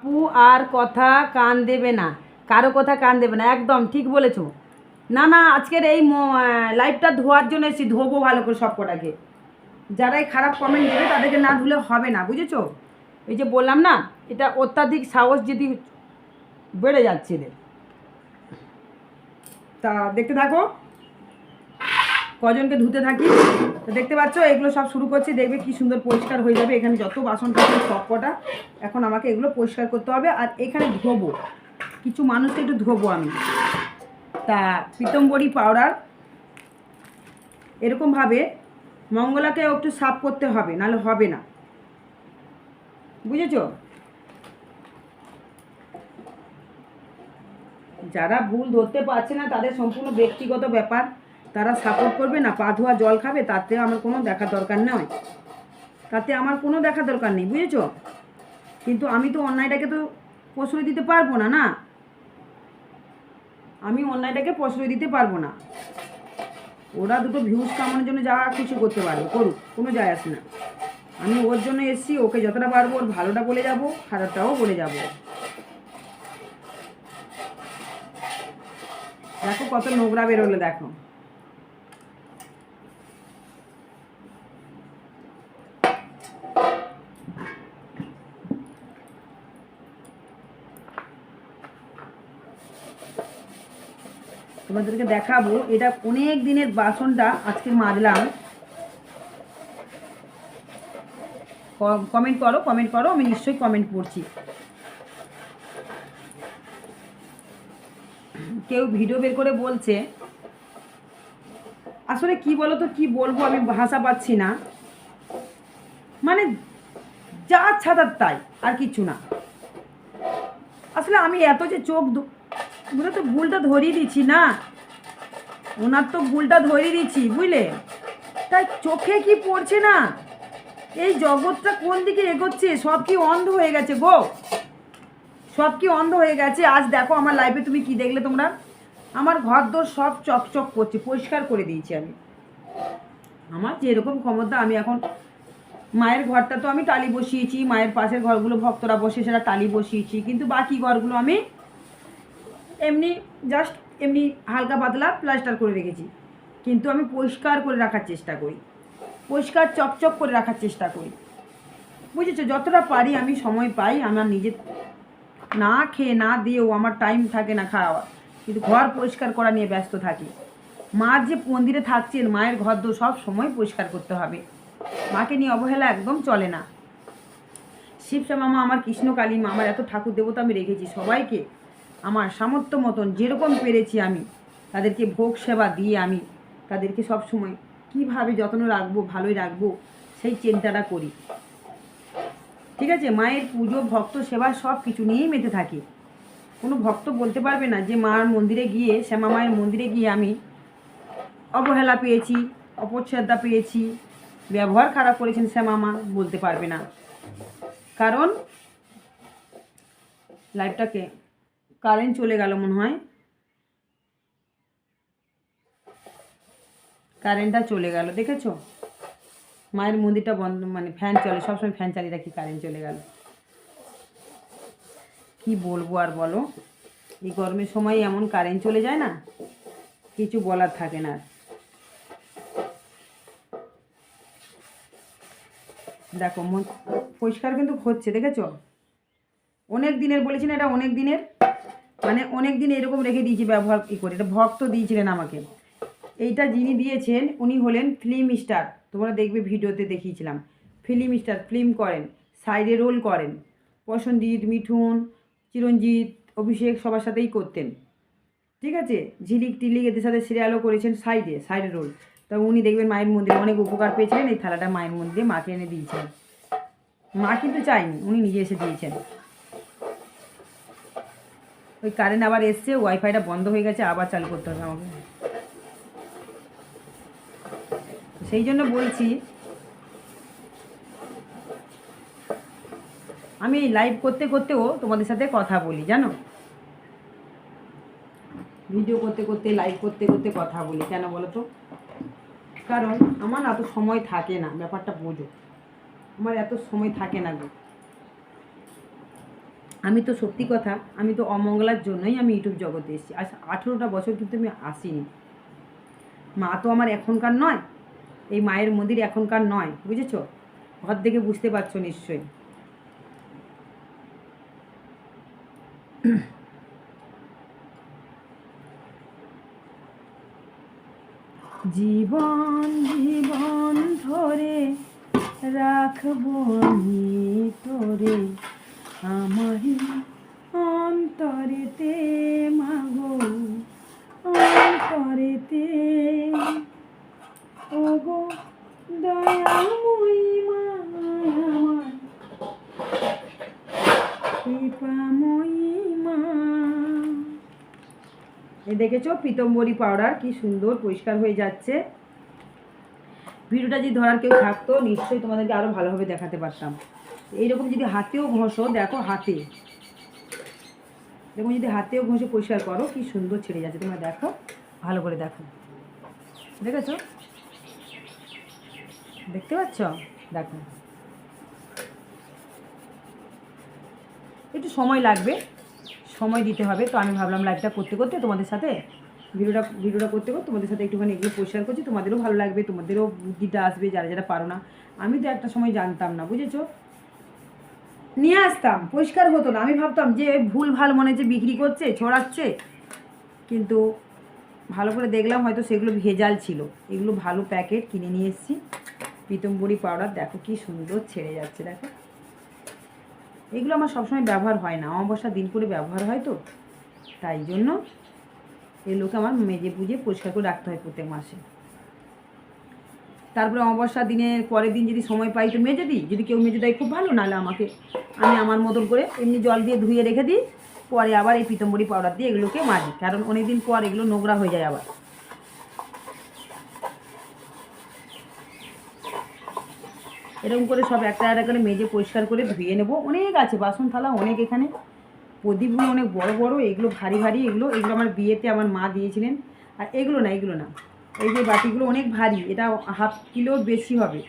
আপু আর কথা কান দেবে না। কারও কথা কান দেবে না। একদম ঠিক বলেছ। না না, আজকের এই লাইভটা ধোয়ার জন্য এসেছি। ধোবো ভালো করে সব কটাকে যারাই খারাপ কমেন্ট দেবে, তাদেরকে না ধুলে হবে না, বুঝেছ? এই যে বললাম না, এটা অত্যাধিক সাহস যদি বেড়ে যাচ্ছে এদের। তা দেখতে থাকো। কজনকে ধুতে থাকি। তো দেখতে পাচ্ছ, এগুলো সব শুরু করছি, দেখবে কি সুন্দর পরিষ্কার হয়ে যাবে। এখানে যত বাসন টাসন, সব কটা। এখন আমাকে এগুলো পরিষ্কার করতে হবে। আর এখানে ধোবো। কিছু মানুষকে একটু ধোবো আমি। তা পিতম্বরী পাউডার। এরকমভাবে মঙ্গলাকে একটু সাফ করতে হবে, নাহলে হবে না। বুঝেছ? যারা ভুল ধরতে পারছে না, তাদের সম্পূর্ণ ব্যক্তিগত ব্যাপার। তারা সাপোর্ট করবে না, পা ধোয়া জল খাবে, তাতে আমার কোনো দেখার দরকার নয়। তাতে আমার কোনো দেখার দরকার নেই, বুঝেছ? কিন্তু আমি তো অন্যায়টাকে তো প্রশ্রয় দিতে পারব না না? আমি অন্যায়টাকে প্রশ্রয় দিতে পারব না। ওরা দুটো ভিউজ কামানোর জন্য যা কিছু করতে পারবে, করুক, কোনো যায় আসে না। আমি ওর জন্য এসেছি, ওকে যতটা পারব ওর ভালোটা বলে যাব, খারাপটাও বলে যাব। দেখো কত নোংরা বেরোলো, দেখো। তোমাদেরকে দেখাবো, এটা অনেক দিনের বাসনটা আজকে মাজলাম। কমেন্ট করো কমেন্ট করো, আমি নিশ্চয়ই কমেন্ট করছি। কেউ ভিডিও বের করে বলছে, আসলে কি বলো তো কি বলব আমি ভাষা পাচ্ছি না। মানে যা ছাতার তাই, আর কিছু না। আসলে আমি এত যে চোখ ওরা তো ভুলটা ধরিয়ে দিচ্ছি না। ওনার তো ভুলটা ধরিয়ে দিচ্ছি, বুঝলে? তাই চোখে কি পড়ছে না? এই জগৎটা কোন দিকে এগোচ্ছে? সব কি অন্ধ হয়ে গেছে গো। সব কি অন্ধ হয়ে গেছে? আজ দেখো আমার লাইফে তুমি কি দেখলে তোমরা? আমার ঘর দোর সব চকচক করছে, পরিষ্কার করে দিয়েছি আমি। আমার যেরকম ক্ষমতা, আমি এখন মায়ের ঘরটা তো আমি টালি বসিয়েছি, মায়ের পাশের ঘরগুলো ভক্তরা বসে সেটা টালি বসিয়েছি, কিন্তু বাকি ঘরগুলো আমি এমনি জাস্ট এমনি হালকা পাতলা প্লাস্টার করে রেখেছি। কিন্তু আমি পরিষ্কার করে রাখার চেষ্টা করি। পরিষ্কার চকচক করে রাখার চেষ্টা করি। বুঝেছ? যতটা পারি আমি সময় পাই আমার নিজের না খেয়ে না দিয়েও আমার টাইম থাকে না খাওয়া কিন্তু ঘর পরিষ্কার করা নিয়ে ব্যস্ত থাকি। মা যে মন্দিরে থাকছেন, মায়ের ঘর দো সব সময় পরিষ্কার করতে হবে। মাকে নিয়ে অবহেলা একদম চলে না। শিবসা মামা আমার কৃষ্ণকালী মা, আমার এত ঠাকুর দেবতা আমি রেখেছি সবাইকে। আমার সামর্থ্য মতন যেরকম পেরেছি আমি, তাদেরকে ভোগ সেবা দিয়ে আমি তাদেরকে সব সময় কীভাবে যত্ন রাখব, ভালোই রাখব, সেই চিন্তাটা করি। ঠিক আছে? মায়ের পুজো, ভক্ত সেবা সব কিছু নিয়েই মেতে থাকি। কোনো ভক্ত বলতে পারবে না যে মার মন্দিরে গিয়ে, শ্যামা মায়ের মন্দিরে গিয়ে আমি অবহেলা পেয়েছি, অপচ্ছেদা পেয়েছি, ব্যবহার খারাপ করেছেন শ্যামা মা বলতে পারবে না। কারণ লাইফটাকে কারেন্ট চলে গেল মনে হয়। কারেন্টটা চলে গেল, দেখেছ? মায়ের মন্দিরটা বন্ধ মানে ফ্যান চলে, সবসময় ফ্যান চালিয়ে রাখি, কারেন্ট চলে গেল। কি বলব আর বলো? এই গরমের সময় এমন কারেন্ট চলে যায় না, কিছু বলার থাকে না। দেখো পরিষ্কার কিন্তু হচ্ছে, দেখেছ? অনেক দিনের বলেছি না এটা, অনেক দিনের? মানে অনেক দিন এরকম রেখে দিয়েছি ব্যবহার ই করে, এটা ভক্ত দিয়েছিলেন আমাকে। এইটা যিনি দিয়েছেন, উনি হলেন ফিল্ম স্টার। তোমরা দেখবে ভিডিওতে দেখিয়েছিলাম। ফিল্ম স্টার, ফিল্ম করেন, সাইডে রোল করেন। প্রসঞ্জিৎ মিঠুন চিরঞ্জিত অভিষেক সবার সাথেই করতেন। ঠিক আছে? ঝিলিক টিলিক এদের সাথে সিরিয়ালও করেছেন সাইডে সাইডে রোল। তা উনি দেখবেন মায়ের মন্দিরে অনেক উপকার পেয়েছিলেন, এই থালাটা মায়ের মন্দিরে মাকে এনে দিয়েছেন। মা কিন্তু চাইনি উনি নিজে এসে দিয়েছেন। ওই কারেন্ট আবার এসছে ওয়াইফাইটা বন্ধ হয়ে গেছে, আবার চালু করতে হবে আমাকে। সেই জন্য বলছি, আমি লাইভ করতে করতেও তোমাদের সাথে কথা বলি, জানো? ভিডিও করতে করতে লাইভ করতে করতে কথা বলি, কেন বলো তো? কারণ আমার এত সময় থাকে না, ব্যাপারটা বোঝো। আমার এত সময় থাকে না গো। আমি তো সত্যি কথা, আমি তো অমঙ্গলার জন্যই আমি ইউটিউব জগতে এসেছি। আজ আঠেরোটা বছর কিন্তু আমি আসিনি। মা তো আমার এখনকার নয়, এই মায়ের মন্দির এখনকার নয়, বুঝেছ? ঘর দেখে বুঝতে পারছ নিশ্চয়ই। জীবন জীবন ধরে রাখব তোরে। আমারই অন্তরেতে মাগো, অন্তরেতে। ওগো দয়াময়ী মা আমার কৃপাময়ী মা। এই দেখেছ পিতম্বরী পাউডার, কি সুন্দর পরিষ্কার হয়ে যাচ্ছে। ভিডিওটা যদি ধরার কেউ থাকতো, নিশ্চয়ই তোমাদেরকে আরও ভালোভাবে দেখাতে পারতাম। এইরকম যদি হাতেও ঘষো, দেখো হাতে। দেখুন যদি হাতেও ঘষে পরিষ্কার করো, কি সুন্দর ছেড়ে যাচ্ছে। তোমরা দেখো, ভালো করে দেখো। দেখেছ? দেখতে পাচ্ছ? দেখো। একটু সময় লাগবে, সময় দিতে হবে। তো আমি ভাবলাম লাইভটা করতে করতে তোমাদের সাথে, ভিডিওটা ভিডিওটা করতে করতে তোমাদের সাথে একটুখানি এগুলো পরিষ্কার করছি। তোমাদেরও ভালো লাগবে, তোমাদেরও বুদ্ধিটা আসবে, যারা যারা পারো না। আমি তো একটা সময় জানতাম না, বুঝেছ? নিয়ে আসতাম, পরিষ্কার হতো না। আমি ভাবতাম যে ভুল ভালো মনে হচ্ছে বিক্রি করছে, ছড়াচ্ছে, কিন্তু ভালো করে দেখলাম হয়তো সেগুলো ভেজাল ছিল। এগুলো ভালো প্যাকেট কিনে নিয়ে এসেছি। পিতম্বরী পাউডার, দেখো কি সুন্দর ছেড়ে যাচ্ছে, দেখো। এগুলো আমার সবসময় ব্যবহার হয় না অমাবস্যার দিন করে ব্যবহার হয় তো। তাই জন্য এগুলোকে আমার মেজে পুজে পরিষ্কার করে রাখতে হয় প্রত্যেক মাসে। তারপরে অমাবস্যার দিনের পরের দিন যদি সময় পাই তো মেজে দিই। যদি কেউ মেজে দেয়, খুব ভালো, নাহলে আমাকে আমি আমার মতন করে এমনি জল দিয়ে ধুয়ে রেখে দিই, পরে আবার এই পিতম্বরী পাউডার দিয়ে এগুলোকে মাজি। কারণ অনেক দিন পর এগুলো নোংরা হয়ে যায় আবার। এরকম করে সব একটা একটা করে মেজে পরিষ্কার করে ধুয়ে নেব। অনেক আছে, বাসন থালা অনেক এখানে। প্রদীপগুলো অনেক বড় বড়, এগুলো ভারী ভারী, এগুলো এগুলো আমার বিয়েতে আমার মা দিয়েছিলেন। আর এগুলো না এগুলো না। এই যে বাটিগুলো অনেক ভারী, এটা হাফ কিলোর বেশি হবে।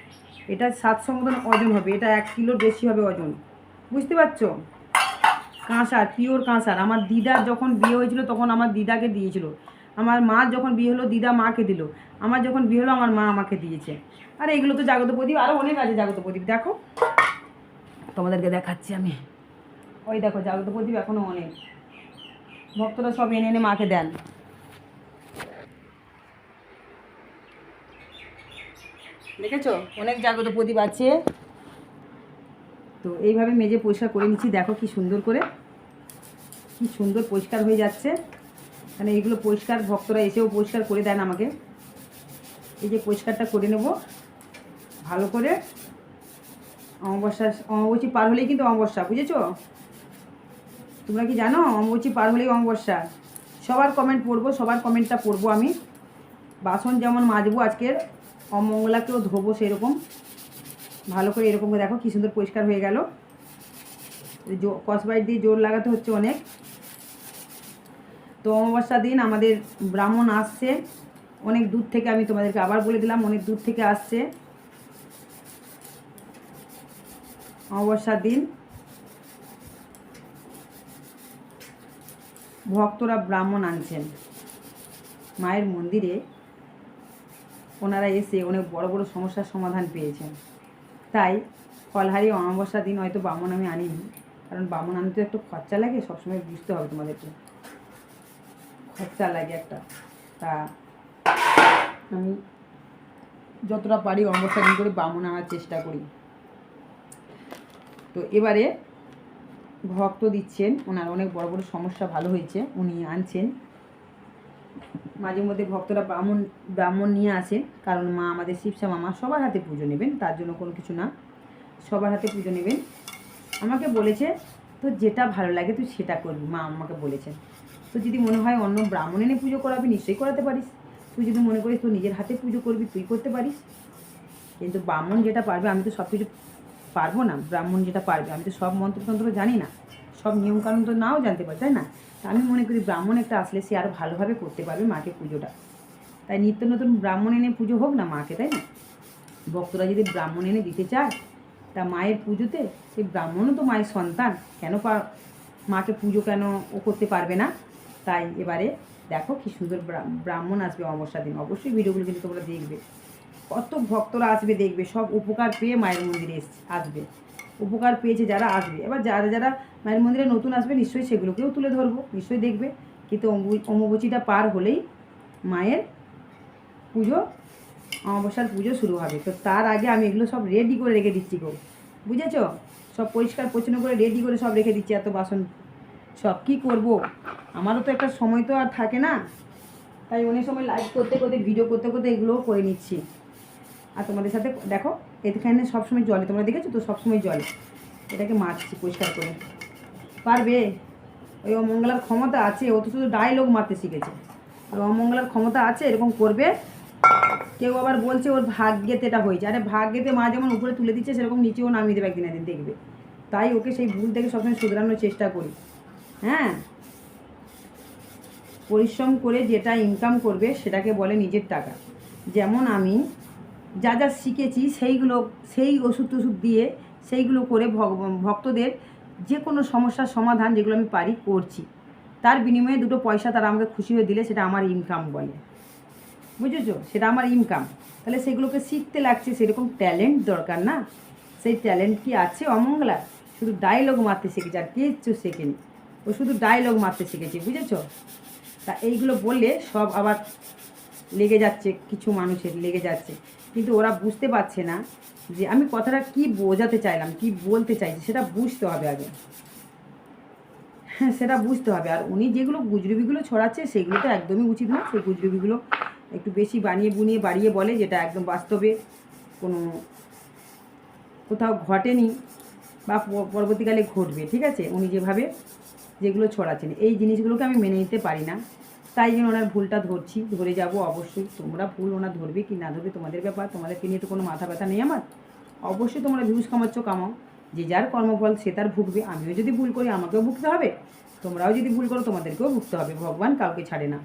এটা সাতশো মতন ওজন হবে, এটা এক কিলোর বেশি হবে ওজন। বুঝতে পারছ? কাঁসার পিওর কাঁসার। আমার দিদা যখন বিয়ে হয়েছিল তখন আমার দিদাকে দিয়েছিল। আমার মা যখন বিয়ে হলো, দিদা মাকে দিল। আমার যখন বিয়ে হলো, আমার মা আমাকে দিয়েছে। আর, এগুলো তো জাগত প্রদীপ আরও অনেক আছে জাগত প্রদীপ। দেখো। তোমাদেরকে দেখাচ্ছি আমি। ওই দেখো, জাগত প্রদীপ এখনও অনেক। ভক্তরা সব এনে এনে মাকে দেন। দেখেছ? অনেক জাগত প্রদীপ আছে। তো এইভাবে মেজে পরিষ্কার করে নিচ্ছি। দেখো কি সুন্দর করে। কি সুন্দর পরিষ্কার হয়ে যাচ্ছে। মানে এইগুলো পরিষ্কার, ভক্তরা এসেও পরিষ্কার করে দেন আমাকে। এই যে পরিষ্কারটা করে নেব। ভালো করে। অমাবস্যা, অমাবস্যী পার হলেই কিন্তু অমাবস্যা, বুঝেছ? তোমরা কি জানো? অমাবস্যী পার হলেই অমাবস্যা। সবার কমেন্ট পড়ব, সবার কমেন্টটা পড়ব আমি। বাসন যেমন মাজবো আজকের অমঙ্গলাকেও ধোবো সেরকম। ভালো করে এরকম দেখো কী সুন্দর পরিষ্কার হয়ে গেল। কসবাইট দিয়ে জোর লাগাতে হচ্ছে অনেক। তো অমাবস্যার দিন আমাদের ব্রাহ্মণ আসছে। অনেক দূর থেকে আমি তোমাদেরকে আবার বলে দিলাম, অনেক দূর থেকে আসছে। অমাবস্যার দিন। ভক্তরা ব্রাহ্মণ আনছেন। মায়ের মন্দিরে ওনারা এসে অনেক বড় বড় সমস্যার সমাধান পেয়েছেন। তাই ফলহারি অমাবস্যার দিন হয়তো বামন আমি আনিনি। কারণ বামন আনতে একটু খরচা লাগে, সবসময় বুঝতে হবে তোমাদেরকে। খরচা লাগে একটা। তা আমি যতটা পারি অমাবস্যা দিন করে বামন আনার চেষ্টা করি। তো এবারে ভক্ত দিচ্ছেন, ওনার অনেক বড় বড় সমস্যা ভালো হয়েছে, উনি আনছেন। মাঝে মধ্যে ভক্তরা ব্রাহ্মণ ব্রাহ্মণ নিয়ে আসেন কারণ মা আমাদের শিবসা মামা সবার হাতে পুজো নেবেন, তার জন্য কোনো কিছু না। সবার হাতে পুজো নেবেন। আমাকে বলেছে, তো যেটা ভালো লাগে তুই সেটা করবি। মা আমাকে বলেছে। তো যদি মনে হয় অন্য ব্রাহ্মণ এনে পুজো করাবি, নিশ্চয়ই করাতে পারিস। তুই যদি মনে করিস তুই নিজের হাতে পুজো করবি, তুই করতে পারিস। কিন্তু ব্রাহ্মণ যেটা পারবে, আমি তো সব কিছু পারব না। ব্রাহ্মণ যেটা পারবে, আমি তো সব মন্ত্রতন্ত্র জানি না। সব নিয়মকানুন তো নাও জানতে পারি তাই না? আমি মনে করি ব্রাহ্মণ একটা আসলে সে আরও ভালোভাবে করতে পারবে মাকে পুজোটা। তাই নিত্য নতুন ব্রাহ্মণ এনে পুজো হোক না মাকে, তাই না? ভক্তরা যদি ব্রাহ্মণ এনে দিতে চায়, তা মায়ের পুজোতে সেই ব্রাহ্মণও তো মায়ের সন্তান, কেন মাকে পুজো কেন ও করতে পারবে না? তাই এবারে দেখো কি সুন্দর ব্রাহ্মণ আসবে অমাবস্যার দিন। অবশ্যই ভিডিওগুলো কিন্তু তোমরা দেখবে। কত ভক্তরা আসবে দেখবে, সব উপকার পেয়ে মায়ের মন্দিরে আসবে। উপকার পেয়েছে যারা আসবে। এবার যারা যারা মায়ের মন্দিরে নতুন আসবে, নিশ্চয়ই সেগুলোকেও তুলে ধরবো। নিশ্চয়ই দেখবে কিন্তু অম্বু- অম্বুবাচীটা পার হলেই মায়ের পুজো, অমাবস্যার পুজো শুরু হবে। তো তার আগে আমি এগুলো সব রেডি করে রেখে দিচ্ছি গো। বুঝেছ? সব পরিষ্কার পরিচ্ছন্ন করে রেডি করে সব রেখে দিচ্ছি, এত বাসন। সব কি করব? আমারও তো একটা সময় তো আর থাকে না। তাই অনেক সময় লাইভ করতে করতে ভিডিও করতে করতে এগুলোও করে নিচ্ছি। আর তোমাদের সাথে, দেখো এখানে সবসময় জলে, তোমরা দেখেছ তো? সবসময় জলে। এটাকে মারছি পরিষ্কার করে। পারবে? ওই অমঙ্গলার ক্ষমতা আছে, ও তো শুধু ডায়লগ মারতে শিখেছে। ওই অমঙ্গলার ক্ষমতা আছে, এরকম করবে। কেউ আবার বলছে ওর ভাগ্যেতে এটা হয়েছে। আরে ভাগ্যেতে মা যেমন উপরে তুলে দিচ্ছে, সেরকম নিচেও নামিয়ে দেবে একদিন একদিন, দেখবে। তাই ওকে সেই ভুল থেকে সবসময় শুধরানোর চেষ্টা করি। হ্যাঁ? পরিশ্রম করে যেটা ইনকাম করবে, সেটাকে বলে নিজের টাকা। যেমন আমি যা যা শিখেছি সেইগুলো, সেই ওষুধ টষুধ দিয়ে সেইগুলো করে ভক্তদের যে কোনো সমস্যার সমাধান যেগুলো আমি পারি করছি। তার বিনিময়ে দুটো পয়সা তারা আমাকে খুশি হয়ে দিলে সেটা আমার ইনকাম বলে। বুঝেছ? সেটা আমার ইনকাম তাহলে সেগুলোকে শিখতে লাগছে, সেরকম ট্যালেন্ট দরকার না। সেই ট্যালেন্ট কি আছে অমঙ্গলা? শুধু ডায়লগ মারতে শিখেছে, আর কিচ্ছু শেখেনি। ও শুধু ডায়লগ মারতে শিখেছে, বুঝেছ? তা এইগুলো বললে সব আবার লেগে যাচ্ছে, কিছু মানুষের লেগে যাচ্ছে। কিন্তু ওরা বুঝতে পারছে না যে আমি কথাটা কি বোঝাতে চাইলাম, কি বলতে চাইছি, সেটা বুঝতে হবে আগে। হ্যাঁ সেটা বুঝতে হবে। আর উনি যেগুলো গুজরুবিগুলো ছড়াচ্ছে, সেগুলো তো একদমই উচিত না সেই গুজরুবিগুলো একটু বেশি বানিয়ে বুনিয়ে বাড়িয়ে বলে, যেটা একদম বাস্তবে কোনো কোথাও ঘটেনি বা পরবর্তীকালে ঘটবে, ঠিক আছে? উনি যেভাবে যেগুলো ছড়াচ্ছেন, এই জিনিসগুলোকে আমি মেনে নিতে পারি না। তাই জন্য ওনার ভুলটা ধরছি, ধরে যাব অবশ্যই। তোমরা ভুল ওনার ধরবে কি না ধরবে তোমাদের ব্যাপার, তোমাদেরকে নিয়ে তো কোনো মাথা ব্যথা নেই আমার। অবশ্যই তোমরা ভিউজ কামাচ্ছ, কামাও। যে যার কর্মফল সে তার ভুগবে, আমিও যদি ভুল করি, আমাকেও ভুগতে হবে। তোমরাও যদি ভুল করো, তোমাদেরকেও ভুগতে হবে, ভগবান কাউকে ছাড়ে না।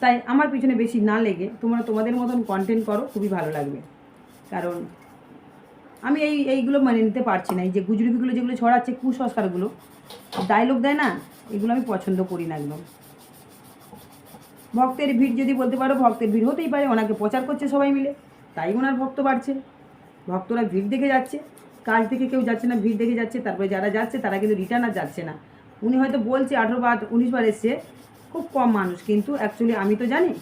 তাই আমার পিছনে বেশি না লেগে তোমরা তোমাদের মতন কন্টেন্ট করো, খুবই ভালো লাগবে। কারণ আমি এই, এইগুলো মেনে নিতে পারছি না, এই যে গুজরুবিগুলো যেগুলো ছড়াচ্ছে, কুসংস্কারগুলো ডায়লগ দেয় না, এগুলো আমি পছন্দ করি না একদম। ভক্তের ভিড় যদি বলতে পারো, ভক্তের ভিড় হতেই পারে, ওনাকে প্রচার করছে সবাই মিলে। তাই ওনার ভক্ত বাড়ছে। ভক্তরা ভিড় দেখে যাচ্ছে। কাজ থেকে কেউ যাচ্ছে না, ভিড় দেখে যাচ্ছে। তারপরে যারা যাচ্ছে, তারা কিন্তু রিটার্ন আর যাচ্ছে না। উনি হয়তো বলছে, আঠেরো বার উনিশ বার এসছে। খুব কম মানুষ, কিন্তু অ্যাকচুয়ালি আমি তো জানি,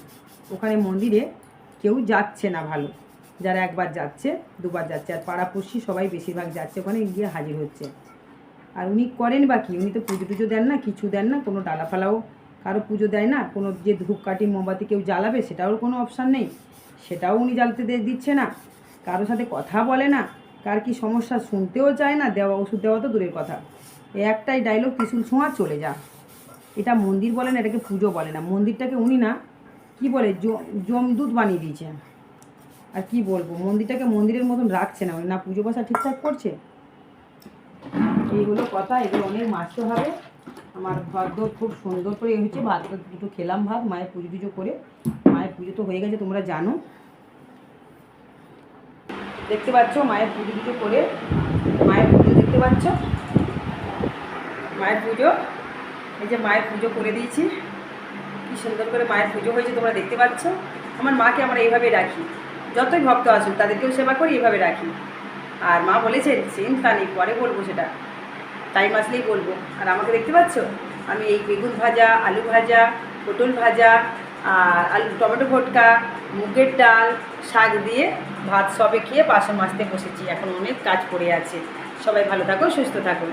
ওখানে মন্দিরে কেউ যাচ্ছে না ভালো। যারা একবার যাচ্ছে, দুবার যাচ্ছে, আর পাড়াপড়শি সবাই বেশিরভাগ যাচ্ছে, ওখানে গিয়ে হাজির হচ্ছে। আর উনি করেন বা কি? উনি তো পুজো টুজো দেন না, কিছু দেন না, কোনো ডালা ফালাও কারও পুজো দেয় না, কোনো যে ধূপকাঠি, মোমবাতি কেউ জ্বালাবে সেটাও কোনো অপশান নেই। সেটাও উনি জ্বালতে দিচ্ছে না। কারোর সাথে কথা বলে না। কার কি সমস্যা শুনতেও চায় না, দেওয়া ওষুধ দেওয়া তো দূরের কথা। এই একটাই ডায়লগ ত্রিশুল ছোঁয়া চলে যা। এটা মন্দির বলে না, এটাকে পুজো বলে না। মন্দিরটাকে উনি না, কি বলে জমদূত বানিয়ে দিয়েছে। আর কি বলব, মন্দিরটাকে মন্দিরের মতন রাখছে না। উনি না পুজো বসা ঠিকঠাক করছে। এইগুলো কথা, এগুলো অনেক মাছতে হবে। আমার ঘর দোর খুব সুন্দর করে হয়েছে, ভাত দুটো খেলাম ভাত, মায়ের পুজো টুজো করে। মায়ের পুজো তো হয়ে গেছে, তোমরা জানো। দেখতে পাচ্ছ, মায়ের পুজো টুজো করে। মায়ের পুজো দেখতে পাচ্ছ? মায়ের পুজো। এই যে মায়ের পুজো করে দিয়েছি। কি সুন্দর করে মায়ের পুজো হয়েছে, তোমরা দেখতে পাচ্ছ? আমার মাকে আমরা এইভাবে রাখি। যতই ভক্ত আসুক, তাদেরকেও সেবা করি, এইভাবে রাখি। আর মা বলেছেন চিন্তা নেই পরে বলব সেটা। টাইম আসলেই বলব। আর আমাকে দেখতে পাচ্ছ? আমি এই বেগুন ভাজা, আলু ভাজা, পটল ভাজা, আর আলু, টমেটো ভটকা, মুগের ডাল, শাক দিয়ে ভাত সবে খেয়ে বাসন মাজতে বসেছি। এখন অনেক কাজ পড়ে আছে। সবাই ভালো থাকো, সুস্থ থাকো।